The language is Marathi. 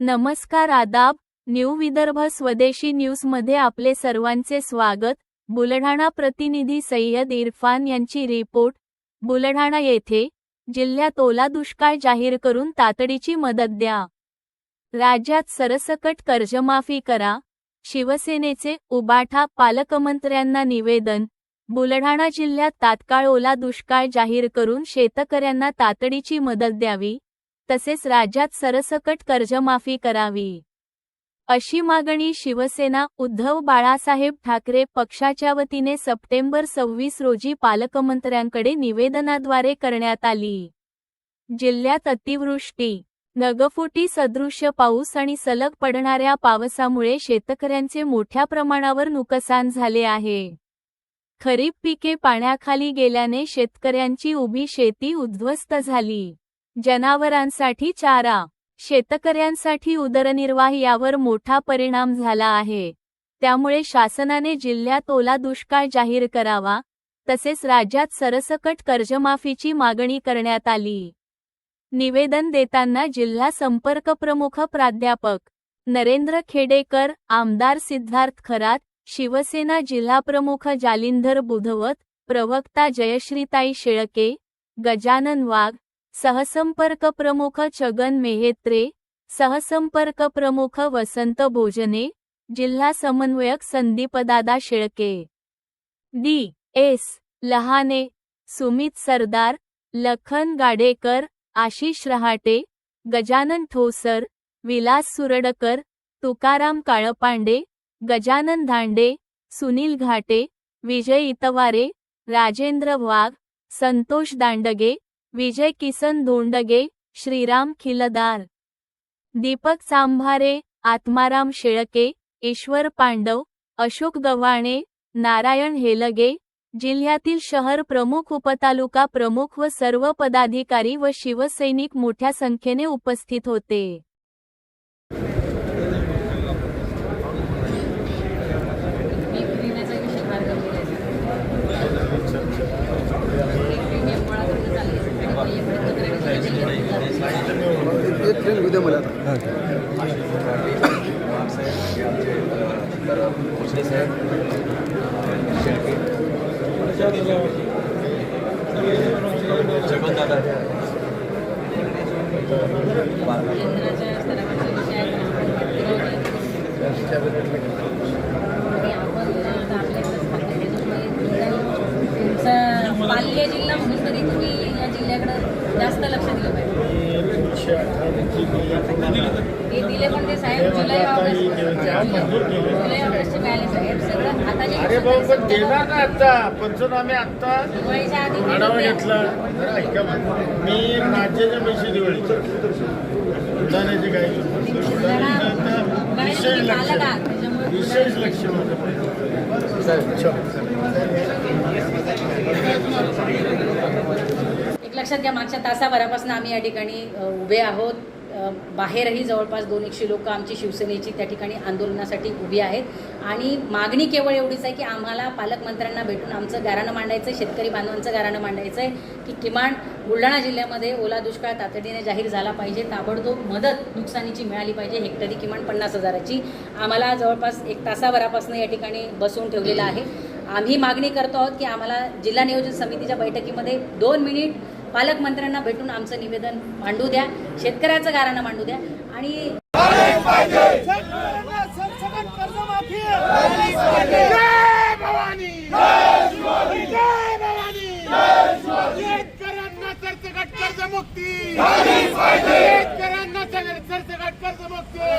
नमस्कार आदाब न्यू विदर्भ स्वदेशी न्यूजमध्ये आपले सर्वांचे स्वागत. बुलढाणा प्रतिनिधी सय्यद इरफान यांची रिपोर्ट. बुलढाणा येथे जिल्ह्यात ओला दुष्काळ जाहीर करून तातडीची मदत द्या. राज्यात सरसकट कर्जमाफी करा. शिवसेनेचे उबाठा पालकमंत्र्यांना निवेदन बुलढाणा जिल्ह्यात तात्काळ ओला दुष्काळ जाहीर करून शेतकऱ्यांना तातडीची मदत द्यावी तसेच राज्यात सरसकट कर्जमाफी करावी. अशी मागणी शिवसेना उद्धव बाळासाहेब ठाकरे पक्षाच्या वतीने सप्टेंबर सव्वीस रोजी पालकमंत्र्यांकडे निवेदनाद्वारे करण्यात आली. जिल्ह्यात अतिवृष्टी नगफुटी सदृश्य पाऊस आणि सलग पडणाऱ्या पावसामुळे शेतकऱ्यांचे मोठ्या प्रमाणावर नुकसान झाले आहे. खरीप पिके पाण्याखाली गेल्याने शेतकऱ्यांची उभी शेती उद्ध्वस्त झाली. जनावरांसाठी चारा शेतकऱ्यांसाठी उदरनिर्वाह यावर मोठा परिणाम झाला आहे. त्यामुळे शासनाने जिल्ह्यात ओला दुष्काळ जाहीर करावा तसेच राज्यात सरसकट कर्जमाफीची मागणी करण्यात आली. निवेदन देताना जिल्हा संपर्क प्रमुख प्राध्यापक नरेंद्र खेडेकर, आमदार सिद्धार्थ खरात, शिवसेना जिल्हाप्रमुख जालिंधर बुधवत, प्रवक्ता जयश्रीताई शेळके, गजानन वाघ, सहसंपर्क प्रमुख छगन मेहेत्रे, सहसंपर्क प्रमुख वसंत भोजने, जिल्हा समन्वयक संदीपदादा शेळके. डी. एस. लहाने, सुमित सरदार, लखन गाडेकर आशिष रहाटे गजानन ठोसर विलास सुरडकर तुकाराम काळपांडे गजानन धांडे सुनील घाटे विजय इतवारे राजेंद्र वाघ संतोष दांडगे विजय किसन धोंडगे श्रीराम खिलदार. दीपक सांभारे आत्माराम शेळके ईश्वर पांडव अशोक गव्हाणे नारायण हेलगे जिल्ह्यातील शहर प्रमुख उपतालुका प्रमुख व सर्व पदाधिकारी व शिवसैनिक मोठ्या संख्येने उपस्थित होते. मी विषय आहेत आपण जिल्हा म्हणून तरी तुम्ही या जिल्ह्याकडे जास्त लक्ष दिलं पाहिजे हे दिले पण ते साहेब जुलै ऑगस्ट जुलै ऑगस्टचे बॅलन्स साहेब सगळं आता जे अरे भाऊ पण देणार ना आता. पंचनामे आता दिवाळीच्या आधी आढावा घेतला. जरा ऐका मला. मी राज्याच्या पैसे बुलढाण्याचे काही. विशेष लक्ष विशेष लक्ष माझं एक लक्षात घ्या मागच्या तासाभरापासून आम्ही या ठिकाणी अ, उभे आहोत. बाहेरही जवळपास दोन एकशे लोक आमची शिवसेनेची त्या ठिकाणी आंदोलनासाठी उभी आहेत. आणि मागणी केवळ एवढीच आहे की आम्हाला पालकमंत्र्यांना भेटून आमचं गाराणं मांडायचं आहे शेतकरी बांधवांचं गाराणं मांडायचं आहे की किमान बुलढाणा जिल्ह्यामध्ये ओला दुष्काळ तातडीने जाहीर झाला पाहिजे. ताबडतोब मदत नुकसानीची मिळाली पाहिजे हेक्टरी किमान पन्नास हजाराची. आम्हाला जवळपास एक तासाभरापासून या ठिकाणी बसवून ठेवलेलं आहे. आम्ही मागणी करतो आहोत की आम्हाला जिल्हा नियोजन समितीच्या बैठकीमध्ये दोन मिनिट पालकमंत्र्यांना भेटून आमचं निवेदन मांडू द्या शेतकऱ्याचं गाराणं मांडू द्या आणि कर्जमुक्ती